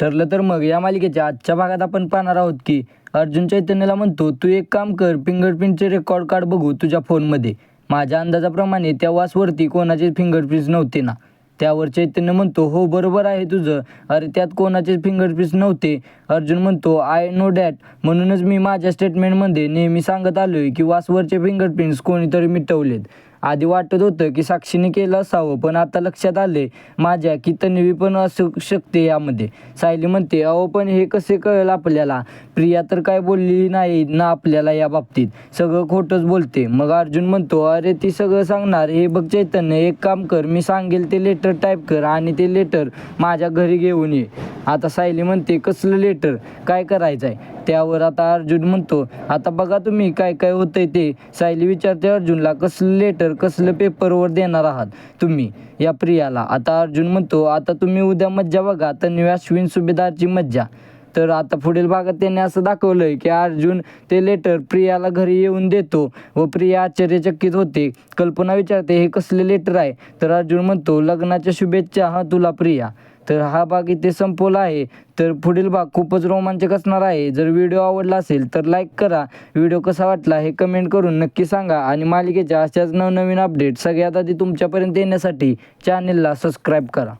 ठरलं तर मग या मालिकेच्या आजच्या भागात आपण पाहणार आहोत की अर्जुन चैतन्यला म्हणतो तू एक काम कर फिंगरप्रिंटचे रेकॉर्ड कार्ड बघू तुझ्या फोनमध्ये. माझ्या अंदाजाप्रमाणे त्या वासवरती कोणाचे फिंगरप्रिंट्स नव्हते ना. त्यावर चैतन्य म्हणतो हो बरोबर आहे तुझं. अरे त्यात कोणाचे फिंगरप्रिंट्स नव्हते. अर्जुन म्हणतो आय नो डॅट म्हणूनच मी माझ्या स्टेटमेंटमध्ये नेहमी सांगत आलो आहे की वासवरचे फिंगरप्रिंट्स कोणीतरी मिटवलेत. आधी वाटत होतं की साक्षीने केलं असावं पण आता लक्षात आले माझ्या की तन्वी पण असू शकते यामध्ये. सायली म्हणते अहो पण हे कसे कळेल आपल्याला? प्रिया तर काय बोलली नाही ना आपल्याला या बाबतीत. सगळं खोटंच बोलते. मग अर्जुन म्हणतो अरे ती सगळं सांगणार. हे बघ चैतन्य एक काम कर. मी सांगेल ते लेटर टाईप कर आणि ते लेटर माझ्या घरी घेऊन ये. आता सायली म्हणते कसलं लेटर काय करायचं आहे त्यावर आता अर्जुन म्हणतो आता बघा तुम्ही काय काय होतंय ते. सायली विचारते अर्जुनला कसलं लेटर कसलं पेपरवर देणार आहात तुम्ही या प्रियाला? आता अर्जुन म्हणतो आता तुम्ही उद्या मज्जा बघा तन्वी अश्विन सुभेदारची मज्जा. तर आता पुढील भागात त्यांनी असं दाखवलंय की अर्जुन ते लेटर प्रियाला घरी येऊन देतो व प्रिया आश्चर्यचकित होते. कल्पना विचारते हे कसले लेटर आहे? तर अर्जुन म्हणतो लग्नाच्या शुभेच्छा हा तुला प्रिया. तर हा भाग इथे संपवला आहे. तर पुढील भाग खूपच रोमांचक असणार आहे. जर व्हिडिओ आवडला असेल तर लाईक करा. व्हिडिओ कसा वाटला हे कमेंट करून नक्की सांगा. आणि मालिकेच्या अशाच नवनवीन अपडेट सगळ्यात आधी तुमच्यापर्यंत येण्यासाठी चॅनेलला सबस्क्राईब करा.